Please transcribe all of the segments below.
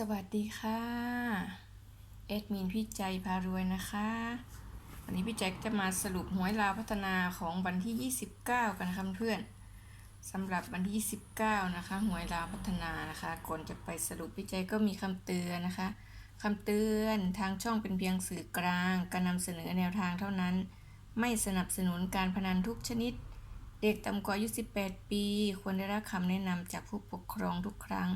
สวัสดีค่ะเอดมินพี่ใจพารวยนะคะ วันนี้พี่ใจจะมาสรุปหวยลาวพัฒนาของวันที่ 29 กันนะคะเพื่อนสำหรับวันที่ 29 นะคะหวยลาวพัฒนานะคะก่อนจะไปสรุปพี่ใจก็มีคำเตือนนะคะคำเตือนทางช่องเป็นเพียงสื่อกลางการนำเสนอแนวทางเท่านั้น ไม่สนับสนุนการพนันทุกชนิด เด็กต่ำกว่าอายุ 18 ปี ควรได้รับคำแนะนำจากผู้ปกครองทุกครั้ง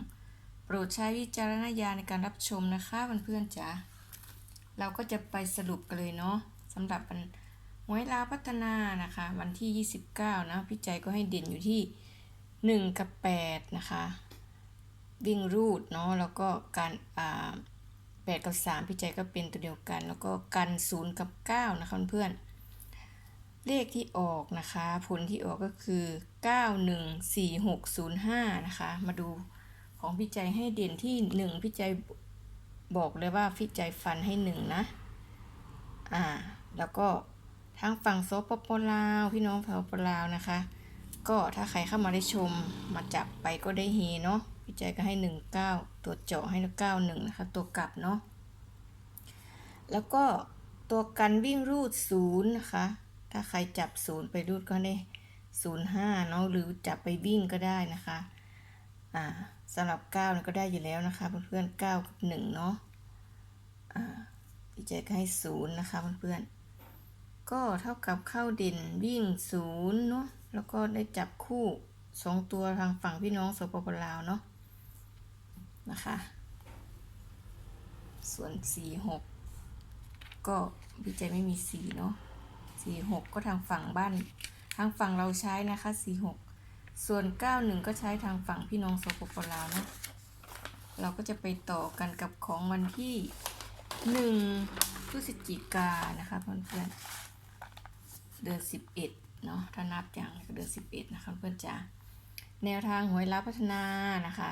ปรดใช้วิจารณญาณในการรับชมนะคะเพื่อนๆจ๋าเราก็จะไปสรุปกันเลยเนาะสำหรับวันหวยลาวพัฒนานะคะ วันที่ 29 นะพี่ใจก็ให้เด่นอยู่ที่ 1 กับ 8 นะคะ วิ่งรูดเนาะแล้วก็การอ่า8กับ 3 พี่ใจก็เป็นตัวเดียวกัน แล้วก็กัน 0 กับ 9 นะคะเพื่อนเลขที่ออกนะคะ ผลที่ออกก็คือ 914605 นะคะ มาดู ของพี่ใจให้เด่นที่หนึ่งพี่ใจบอกเลยว่าพี่ใจฟันให้หนึ่งนะ อ่า แล้วก็ทางฝั่งโซปปลาว พี่น้องสปปลาวนะคะ ก็ถ้าใครเข้ามาได้ชมมาจับไปก็ได้เฮเนาะพี่ใจก็ให้หนึ่งเก้าตัวเจาะให้เก้าหนึ่งนะคะ ตัวกลับเนาะแล้วก็ตัวกันวิ่งรูดศูนย์นะคะ ถ้าใครจับศูนย์ไปรูดก็ได้ศูนย์ห้าเนาะหรือจับไปวิ่งก็ได้นะคะ อ่าสำหรับ9เนี่ยก็ได้อยู่แล้วนะคะเพื่อนๆ9กับ1เนาะอ่าพี่เจก็ให้0นะคะเพื่อนๆก็เท่ากับเข้าเด่นวิ่ง0เนาะแล้วก็ได้จับคู่ 2 ตัวทางฝั่งพี่น้องสปปลาวเนาะนะคะส่วน 4 6 ก็พี่เจไม่มี 4 เนาะ4 6 ก็ทางฝั่งบ้านทางฝั่งเราใช้นะคะ 4 6 ส่วน 91 ก็ใช้ทางฝั่งพี่น้องสปปลาวนะ เราก็จะไปต่อกันกับของวันที่ 1 พฤศจิกานะคะเพื่อนๆ เดือน 11 เนาะถ้านับอย่างเดือน 11 นะคะเพื่อนจ๋า แนวทางหวยรับพัฒนานะคะ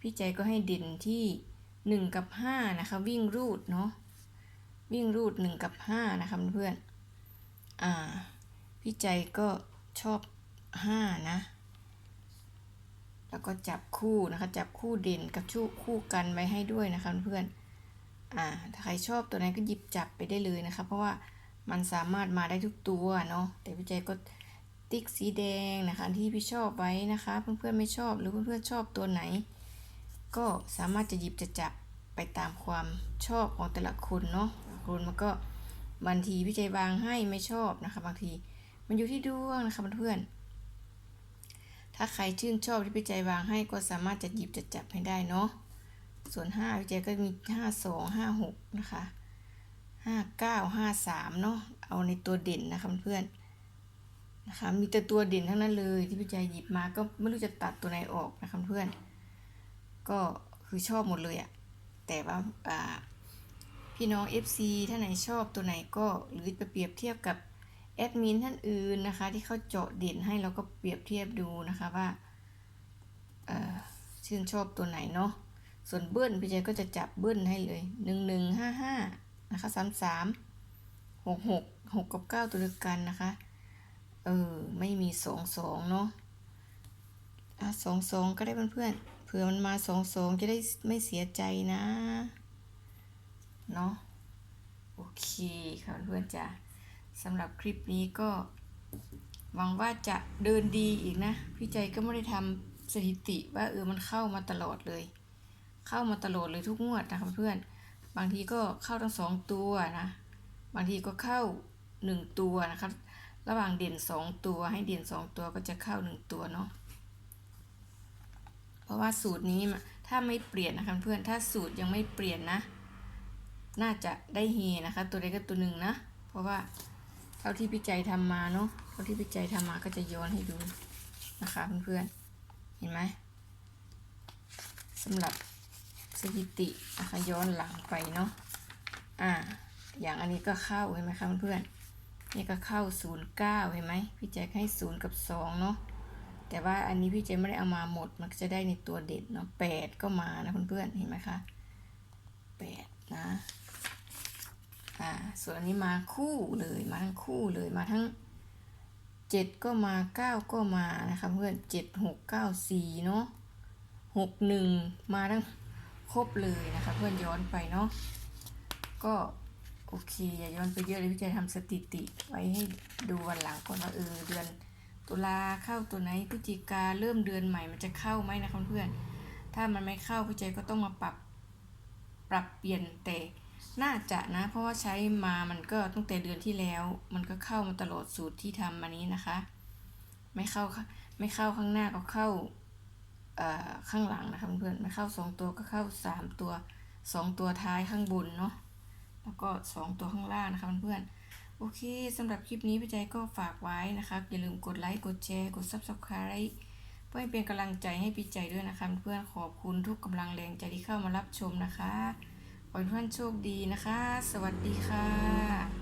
พี่ใจก็ให้เด่นที่ 1 กับ 5 นะคะ วิ่งรูดเนาะ วิ่งรูด 1 กับ 5 นะคะเพื่อนๆ อ่า พี่ใจก็ชอบ 5 นะ แล้วก็จับคู่นะคะจับคู่เด่นกับชูคู่กันไว้ให้ด้วยนะคะเพื่อนอ่าถ้าใครชอบตัวไหนก็หยิบจับไปได้เลยนะคะ เพราะว่ามันสามารถมาได้ทุกตัวเนาะแต่พี่ใจก็ติ๊กสีแดงนะคะที่พี่ชอบไว้นะคะ เพื่อนๆไม่ชอบหรือเพื่อนๆชอบตัวไหน ก็สามารถจะหยิบจะจับไปตามความชอบของแต่ละคนเนาะคนมันก็บางทีพี่ใจวางให้ไม่ชอบนะคะ บางทีมันอยู่ที่ดวงนะคะเพื่อนๆ ถ้าใครชื่นชอบที่พี่ใจวางให้ก็สามารถจะหยิบจะจับให้ได้เนาะ ส่วน5พี่ใจก็มี 5 2 5 6 นะคะ 5 9 5 3 เนาะ เอาในตัวเด่นนะคะเพื่อนนะคะ มีแต่ตัวเด่นทั้งนั้นเลยที่พี่ใจหยิบมาก็ไม่รู้จะตัดตัวไหนออกนะคะเพื่อน ก็คือชอบหมดเลยอะแต่ว่าาพี่น้อง FC ท่านไหนชอบตัวไหนก็หรือไปเปรียบเทียบกับ แอดมินท่านอื่นนะคะ ที่เขาเจาะเด่นให้เราก็เปรียบเทียบดูนะคะว่าชื่นชอบตัวไหนเนาะส่วนเบิ้ลพี่เจก็จะจับเบิ้ลให้เลยหนึ่งหนึ่งห้าห้านะคะสามสามหกหกหกกับเก้าตัวเดียวกันนะคะ เออ ไม่มีสองสองเนาะอะสองสองก็ได้เพื่อนๆเผื่อมันมาสองสองจะได้ไม่เสียใจนะ เนาะโอเคค่ะเพื่อนจ้ะ สำหรับคลิปนี้ก็ หวังว่าจะเดินดีอีกนะ พี่ใจก็ไม่ได้ทำสถิติว่าเออมันเข้ามาตลอดเลย เข้ามาตลอดเลยทุกงวดนะคะเพื่อนบางทีก็เข้าทั้งสองตัวนะ บางทีก็เข้าหนึ่งตัวนะคะระหว่างเด่นสองตัวให้เด่นสองตัวก็จะเข้าหนึ่งตัวเนาะเพราะว่าสูตรนี้ถ้าไม่เปลี่ยนนะคะเพื่อนถ้าสูตรยังไม่เปลี่ยนนะ น่าจะได้เฮนะคะ ตัวใดก็ตัวหนึ่งนะ เพราะว่า ท่าที่พี่ใจทำมาเนาะเท่าที่พี่ใจทำมาก็จะย้อนให้ดูนะคะเพื่อนๆ เห็นไหมสำหรับสถิตินะคะย้อนหลังไปเนาะ อ่า อย่างอันนี้ก็เข้าเห็นไหมคะเพื่อนๆ นี่ก็เข้าศูนย์เก้าเห็นไหมพี่แจ็คให้ศูนย์กับสองเนาะ แต่ว่าอันนี้พี่แจ็คไม่ได้เอามาหมด มันจะได้ในตัวเด็ดเนาะแปดก็มานะเพื่อนๆ เห็นไหมคะแปดนะ อ่าส่วนอันนี้มาคู่เลยมาทั้งคู่เลยมาทั้งเจ็ดก็มาเก้าก็มานะคะเพื่อนเจ็ดหกเก้าสี่เนาะหกหนึ่งมาทั้งครบเลยนะคะเพื่อนย้อนไปเนาะก็โอเคอย่าย้อนไปเยอะเลยพี่ใจทำสถิติไว้ให้ดูวันหลังก่อนว่าเออเดือนตุลาเข้าตัวไหนพฤศจิกาเริ่มเดือนใหม่มันจะเข้าไหมนะคะเพื่อนถ้ามันไม่เข้าพี่ใจก็ต้องมาปรับปรับเปลี่ยนแต่ น่าจะนะ เพราะว่าใช้มามันก็ตั้งแต่เดือนที่แล้ว มันก็เข้ามาตลอดสูตรที่ทำมานี้นะคะ ไม่เข้าไม่เข้าข้างหน้าก็เข้าข้างหลังนะคะเพื่อนๆไม่เข้าสองตัวก็เข้าสามตัวสองตัวท้ายข้างบนเนาะแล้วก็สองตัวข้างล่างนะคะเพื่อนๆโอเคสำหรับคลิปนี้พี่ใจก็ฝากไว้นะคะอย่าลืมกดไลค์กดแชร์กด subscribe เพื่อให้เป็นกำลังใจให้พี่ใจด้วยนะคะเพื่อนๆขอบคุณทุกกำลังแรงใจที่เข้ามารับชมนะคะ ขอให้เพื่อนโชคดีนะคะ สวัสดีค่ะ